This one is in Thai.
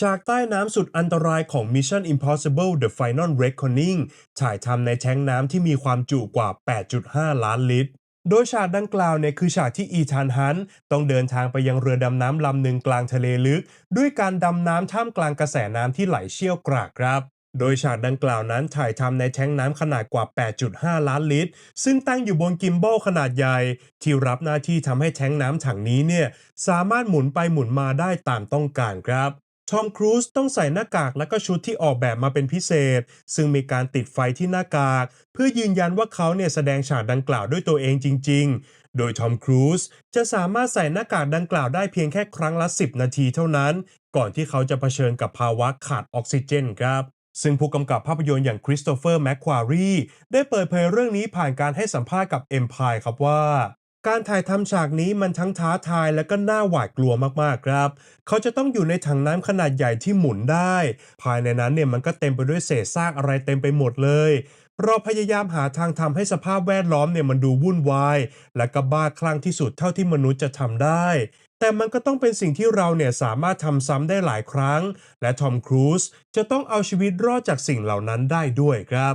ฉากใต้น้ำสุดอันตรายของ Mission Impossible The Final Reckoning ถ่ายทำในแท้งน้ำที่มีความจุกว่า 8.5 ล้านลิตร โดยฉากดังกล่าวเนี่ยคือฉากที่อีธานฮันต์ต้องเดินทางไปยังเรือดำน้ำลำหนึ่งกลางทะเลลึก ด้วยการดำน้ำท่ามกลางกระแสน้ำที่ไหลเชี่ยวกรากครับ โดยฉากดังกล่าวนั้นถ่ายทำในแท้งน้ำขนาดกว่า 8.5 ล้านลิตร ซึ่งตั้งอยู่บนกิมบอลขนาดใหญ่ ที่รับหน้าที่ทำให้แท้งน้ำถังนี้เนี่ยสามารถหมุนไปหมุนมาได้ตามต้องการครับ ทอมครูซต้องใส่หน้ากากและก็ชุดที่ออกแบบมาเป็นพิเศษ ซึ่งมีการติดไฟที่หน้ากาก เพื่อยืนยันว่าเขาเนี่ยแสดงฉากดังกล่าวด้วยตัวเองจริง ๆ โดยทอมครูซจะสามารถใส่หน้ากากดังกล่าวได้เพียงแค่ครั้งละ 10 นาทีเท่านั้น ก่อนที่เขาจะเผชิญกับภาวะขาดออกซิเจนครับซึ่งผู้กำกับภาพยนตร์อย่างคริสโตเฟอร์แมคควารีได้เปิดเผยเรื่องนี้ผ่านการให้สัมภาษณ์กับ Empire ครับว่า การถ่ายทำฉากนี้มันทั้งท้าทายและก็น่าหวาดกลัวมากๆครับ เขาจะต้องอยู่ในถังน้ำขนาดใหญ่ที่หมุนได้ ภายในนั้นเนี่ยมันก็เต็มไปด้วยเศษซากอะไรเต็มไปหมดเลย เราพยายามหาทางทำให้สภาพแวดล้อมเนี่ยมันดูวุ่นวาย และก็บ้าคลั่งที่สุดเท่าที่มนุษย์จะทำได้ แต่มันก็ต้องเป็นสิ่งที่เราเนี่ยสามารถทำซ้ำได้หลายครั้ง และทอมครูซจะต้องเอาชีวิตรอดจากสิ่งเหล่านั้นได้ด้วยครับ